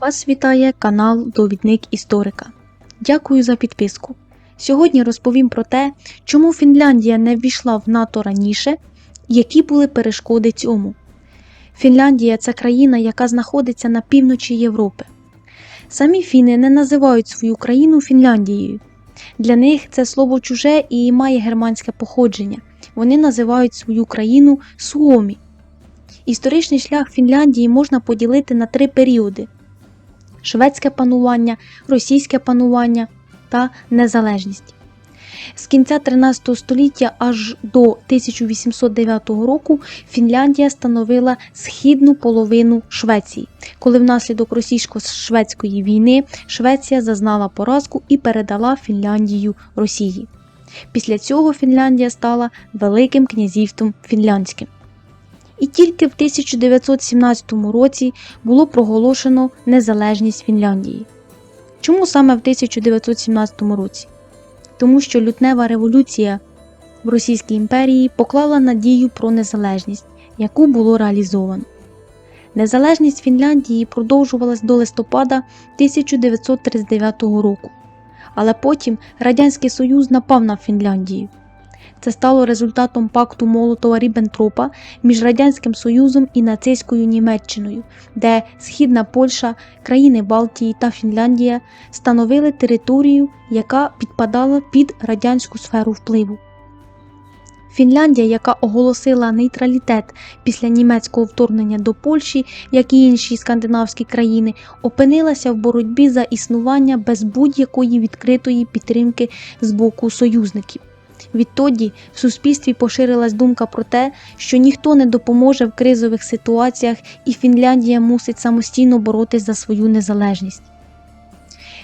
Вас вітає канал Довідник Історика. Дякую за підписку. Сьогодні розповім про те, чому Фінляндія не ввійшла в НАТО раніше, які були перешкоди цьому. Фінляндія це країна, яка знаходиться на півночі Європи. Самі фіни не називають свою країну Фінляндією. Для них це слово чуже і має германське походження. Вони називають свою країну Суомі. Історичний шлях Фінляндії можна поділити на три періоди: шведське панування, російське панування та незалежність. З кінця 13 століття аж до 1809 року Фінляндія становила східну половину Швеції, коли внаслідок російсько-шведської війни Швеція зазнала поразку і передала Фінляндію Росії. Після цього Фінляндія стала Великим князівством Фінляндським. І тільки в 1917 році було проголошено незалежність Фінляндії. Чому саме в 1917 році? Тому що лютнева революція в Російській імперії поклала надію про незалежність, яку було реалізовано. Незалежність Фінляндії продовжувалась до листопада 1939 року, але потім Радянський Союз напав на Фінляндію. Це стало результатом пакту Молотова Ріббентропа між Радянським Союзом і нацистською Німеччиною, де Східна Польща, країни Балтії та Фінляндія становили територію, яка підпадала під радянську сферу впливу. Фінляндія, яка оголосила нейтралітет після німецького вторгнення до Польщі, як і інші скандинавські країни, опинилася в боротьбі за існування без будь-якої відкритої підтримки з боку союзників. Відтоді в суспільстві поширилась думка про те, що ніхто не допоможе в кризових ситуаціях, і Фінляндія мусить самостійно боротись за свою незалежність.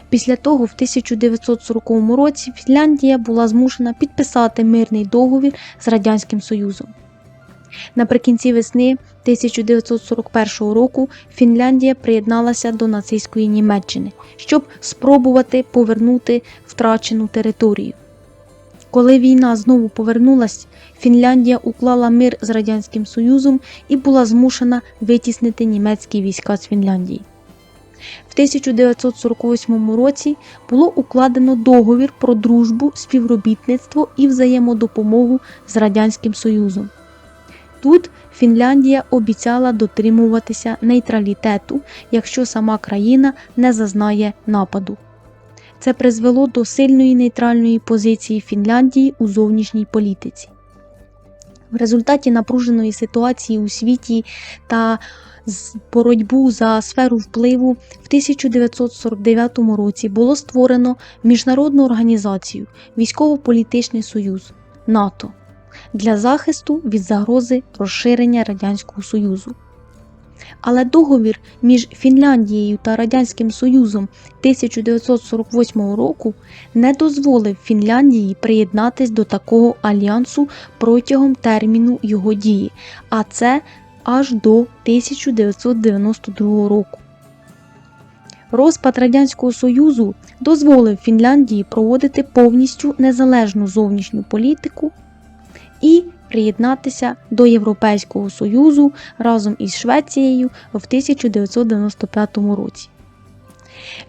Після того, в 1940 році, Фінляндія була змушена підписати мирний договір з Радянським Союзом. Наприкінці весни 1941 року Фінляндія приєдналася до нацистської Німеччини, щоб спробувати повернути втрачену територію. Коли війна знову повернулась, Фінляндія уклала мир з Радянським Союзом і була змушена витіснити німецькі війська з Фінляндії. В 1948 році було укладено договір про дружбу, співробітництво і взаємодопомогу з Радянським Союзом. Тут Фінляндія обіцяла дотримуватися нейтралітету, якщо сама країна не зазнає нападу. Це призвело до сильної нейтральної позиції Фінляндії у зовнішній політиці. В результаті напруженої ситуації у світі та боротьбу за сферу впливу в 1949 році було створено міжнародну організацію Військово-політичний союз НАТО для захисту від загрози розширення Радянського Союзу. Але договір між Фінляндією та Радянським Союзом 1948 року не дозволив Фінляндії приєднатись до такого альянсу протягом терміну його дії, а це аж до 1992 року. Розпад Радянського Союзу дозволив Фінляндії проводити повністю незалежну зовнішню політику і приєднатися до Європейського Союзу разом із Швецією в 1995 році.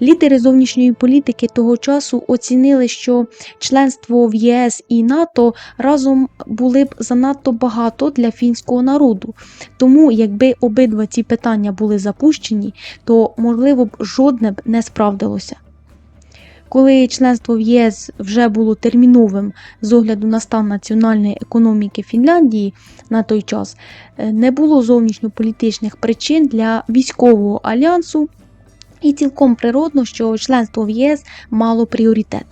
Лідери зовнішньої політики того часу оцінили, що членство в ЄС і НАТО разом були б занадто багато для фінського народу. Тому, якби обидва ці питання були запущені, то можливо б жодне б не справдилося. Коли членство в ЄС вже було терміновим з огляду на стан національної економіки Фінляндії на той час, не було зовнішньополітичних причин для військового альянсу, і цілком природно, що членство в ЄС мало пріоритет.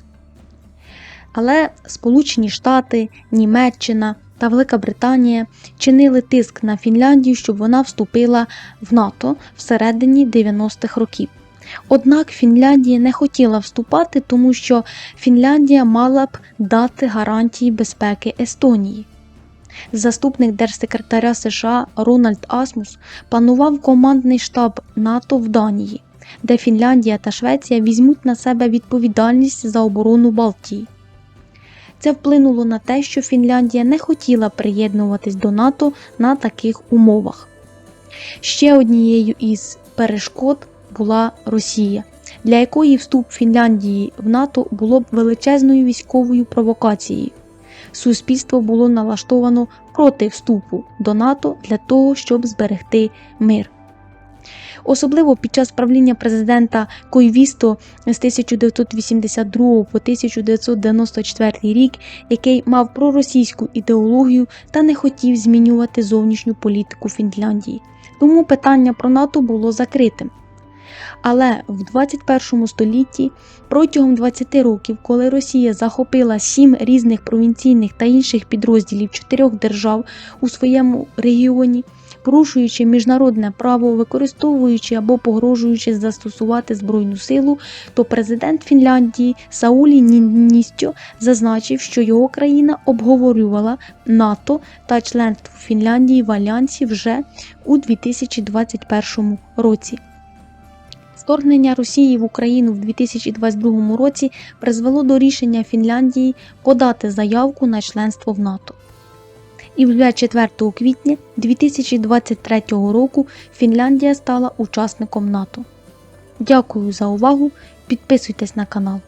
Але Сполучені Штати, Німеччина та Велика Британія чинили тиск на Фінляндію, щоб вона вступила в НАТО всередині 90-х років. Однак Фінляндія не хотіла вступати, тому що Фінляндія мала б дати гарантії безпеки Естонії. Заступник держсекретаря США Рональд Асмус панував командний штаб НАТО в Данії, де Фінляндія та Швеція візьмуть на себе відповідальність за оборону Балтії. Це вплинуло на те, що Фінляндія не хотіла приєднуватись до НАТО на таких умовах. Ще однією із перешкод була Росія, для якої вступ Фінляндії в НАТО було б величезною військовою провокацією. Суспільство було налаштовано проти вступу до НАТО для того, щоб зберегти мир. Особливо під час правління президента Койвісто з 1982 по 1994 рік, який мав проросійську ідеологію та не хотів змінювати зовнішню політику Фінляндії. Тому питання про НАТО було закритим. Але в 21 столітті протягом 20 років, коли Росія захопила сім різних провінційних та інших підрозділів чотирьох держав у своєму регіоні, порушуючи міжнародне право, використовуючи або погрожуючи застосувати збройну силу, то президент Фінляндії Саулі Ніністьо зазначив, що його країна обговорювала НАТО та членство Фінляндії в альянсі вже у 2021 році. Вторгнення Росії в Україну в 2022 році призвело до рішення Фінляндії подати заявку на членство в НАТО. І вже 4 квітня 2023 року Фінляндія стала учасником НАТО. Дякую за увагу! Підписуйтесь на канал.